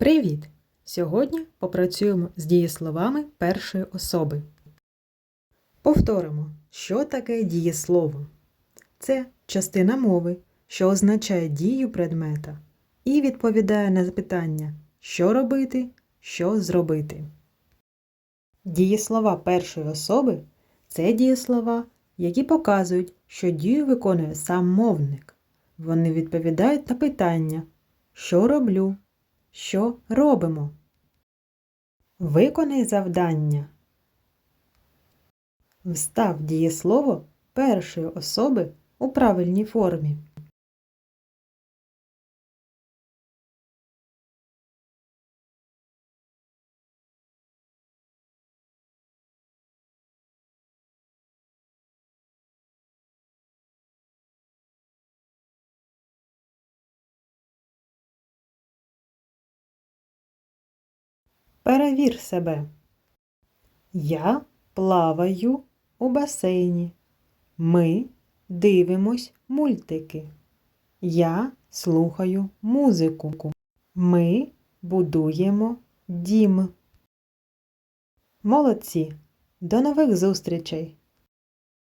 Привіт! Сьогодні попрацюємо з дієсловами першої особи. Повторимо, що таке дієслово. Це частина мови, що означає дію предмета і відповідає на запитання, що робити, що зробити. Дієслова першої особи це дієслова, які показують, що дію виконує сам мовник. Вони відповідають на питання, що роблю, що робимо. Виконай завдання. Встав дієслово першої особи у правильній формі. Перевір себе. Я плаваю у басейні. Ми дивимось мультики. Я слухаю музику. Ми будуємо дім. Молодці! До нових зустрічей!